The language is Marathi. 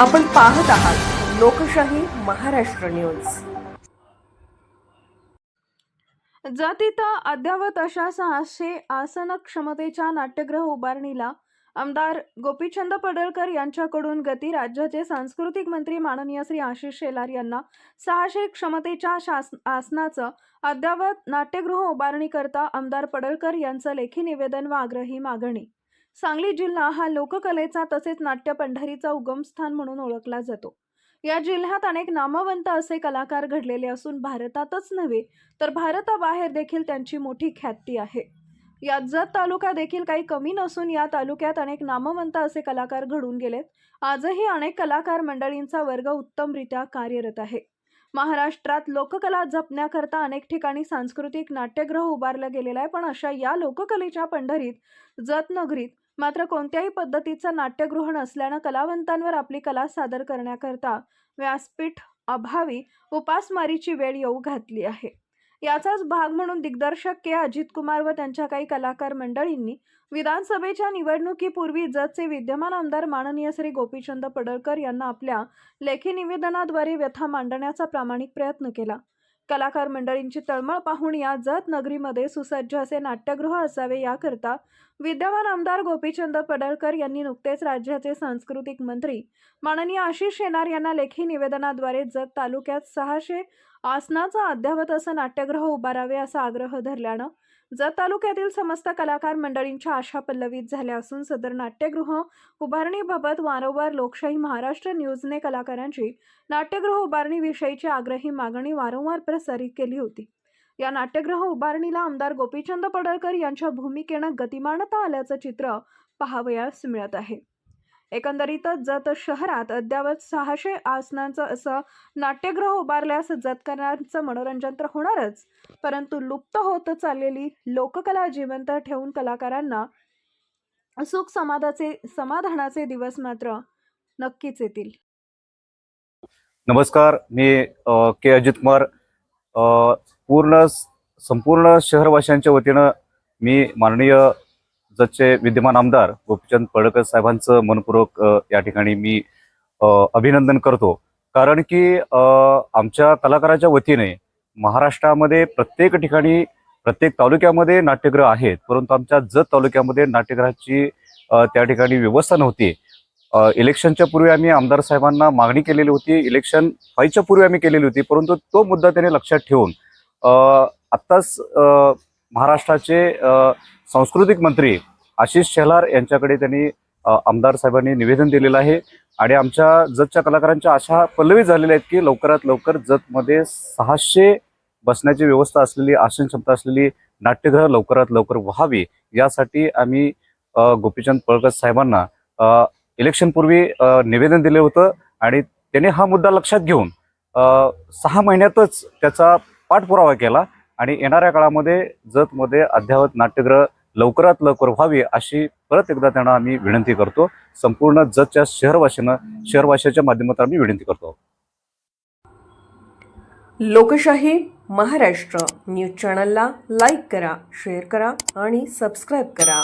आपण पाहत आहात लोकशाही महाराष्ट्र न्यूज. जातीता अद्यावत अशा सहाशे आसन क्षमतेच्या नाट्यगृह उभारणीला आमदार गोपीचंद पडळकर यांच्याकडून गती राज्याचे सांस्कृतिक मंत्री माननीय श्री आशिष शेलार यांना सहाशे क्षमतेच्या शास आसनाचं अद्यावत नाट्यगृह उभारणीकरता आमदार पडळकर यांचं लेखी निवेदन व आग्रही मागणी. सांगली जिल्हा हा लोककलेचा तसेच नाट्य पंढरीचा उगमस्थान म्हणून ओळखला जातो. या जिल्ह्यात अनेक नामवंत असे कलाकार घडलेले असून भारतातच नव्हे तर भारताबाहेर देखील त्यांची मोठी ख्याती आहे. यात जत तालुका देखील काही कमी नसून या तालुक्यात अनेक नामवंत असे कलाकार घडून गेलेत. आजही अनेक कलाकार मंडळींचा वर्ग उत्तमरित्या कार्यरत आहे. महाराष्ट्रात लोककला जपण्याकरता अनेक ठिकाणी सांस्कृतिक नाट्यगृह उभारलं गेलेलं आहे पण अशा या लोककलेच्या पंढरीत जत नगरीत मात्र कोणत्याही पद्धतीचं नाट्यगृह नसल्यानं कलावंतांवर आपली कला सादर करण्याकरता व्यासपीठ अभावी उपासमारीची वेळ येऊ घातली आहे. याचाच भाग म्हणून दिग्दर्शक के. अजित कुमार व त्यांच्या काही कलाकार मंडळींनी विधानसभेच्या निवडणुकीपूर्वी जतचे विद्यमान आमदार माननीय श्री गोपीचंद पडळकर यांना आपल्या लेखी निवेदनाद्वारे व्यथा मांडण्याचा प्रामाणिक प्रयत्न केला. कलाकार मंडळींची तळमळ पाहून या जत नगरीमध्ये सुसज्ज असे नाट्यगृह असावे याकरता विद्यमान आमदार गोपीचंद पडळकर यांनी नुकतेच राज्याचे सांस्कृतिक मंत्री माननीय आशिष शेनार यांना लेखी निवेदनाद्वारे जत तालुक्यात सहाशे आसनाचा अद्यावत असं नाट्यगृह उभारावे असा आग्रह धरल्यानं जत तालुक्यातील समस्त कलाकार मंडळींच्या आशा पल्लवीत झाल्या असून सदर नाट्यगृह उभारणीबाबत वारंवार लोकशाही महाराष्ट्र न्यूजने कलाकारांची नाट्यगृह उभारणीविषयीची आग्रही मागणी वारंवार प्रसारित केली होती. या नाट्यगृह उभारणीला आमदार गोपीचंद पडळकर यांच्या भूमिकेनं गतिमानता आल्याचं चित्र पाहावयास मिळत आहे. एकंदरीतच जत शहरात अद्यावत सहाशे आसनांचं असं नाट्यगृह उभारल्यास जतकरांचं मनोरंजन तर होणारच. परंतु लुप्त होत चाललेली लोककला जिवंत ठेवून कलाकारांना सुख समाधाचे समाधानाचे दिवस मात्र नक्कीच येतील. नमस्कार मी के अजित कुमार. पूर्ण संपूर्ण शहरवासियांच्या वतीनं मी माननीय जचे विद्यमान आमदार गोपीचंद पडळकर साहेबांचं मनपूर्वक या ठिकाणी मी अभिनंदन करतो. कारण की आमच्या कलाकाराच्या वतीने महाराष्ट्रामध्ये प्रत्येक ठिकाणी प्रत्येक तालुक्यामध्ये नाट्यगृह आहेत. परंतु आमच्या जत तालुक्यामध्ये नाट्यगृहाची त्या ठिकाणी व्यवस्था नव्हती. इलेक्शनच्या पूर्वी आम्ही आमदार साहेबांना मागणी केलेली होती. इलेक्शन व्हायच्या पूर्वी आम्ही केलेली होती. परंतु तो मुद्दा त्यांनी लक्षात ठेवून आत्ताच महाराष्ट्राचे सांस्कृतिक मंत्री आशिष शेलार यांच्याकडे त्यांनी आमदार साहेबांनी निवेदन दिलेलं आहे. आणि आमच्या जतच्या कलाकारांच्या आशा पल्लवी झालेल्या आहेत की लवकरात लवकर जतमध्ये सहाशे बसण्याची व्यवस्था असलेली आसन क्षमता असलेली नाट्यगृह लवकरात लवकर व्हावी यासाठी आम्ही गोपीचंद पळकर साहेबांना इलेक्शनपूर्वी निवेदन दिले होतं. आणि त्यांनी हा मुद्दा लक्षात घेऊन सहा महिन्यातच त्याचा पाठपुरावा केला. आणि येणाऱ्या काळामध्ये जतमध्ये अद्यावत नाट्यगृह लवकरात लवकर व्हावी अशी परत एकदा त्यांना आम्ही विनंती करतो. संपूर्ण जतच्या शहरवाशीनं शहरवासियाच्या माध्यमातून आम्ही विनंती करतो. लोकशाही महाराष्ट्र न्यूज चॅनलला लाईक करा शेअर करा आणि सबस्क्राईब करा.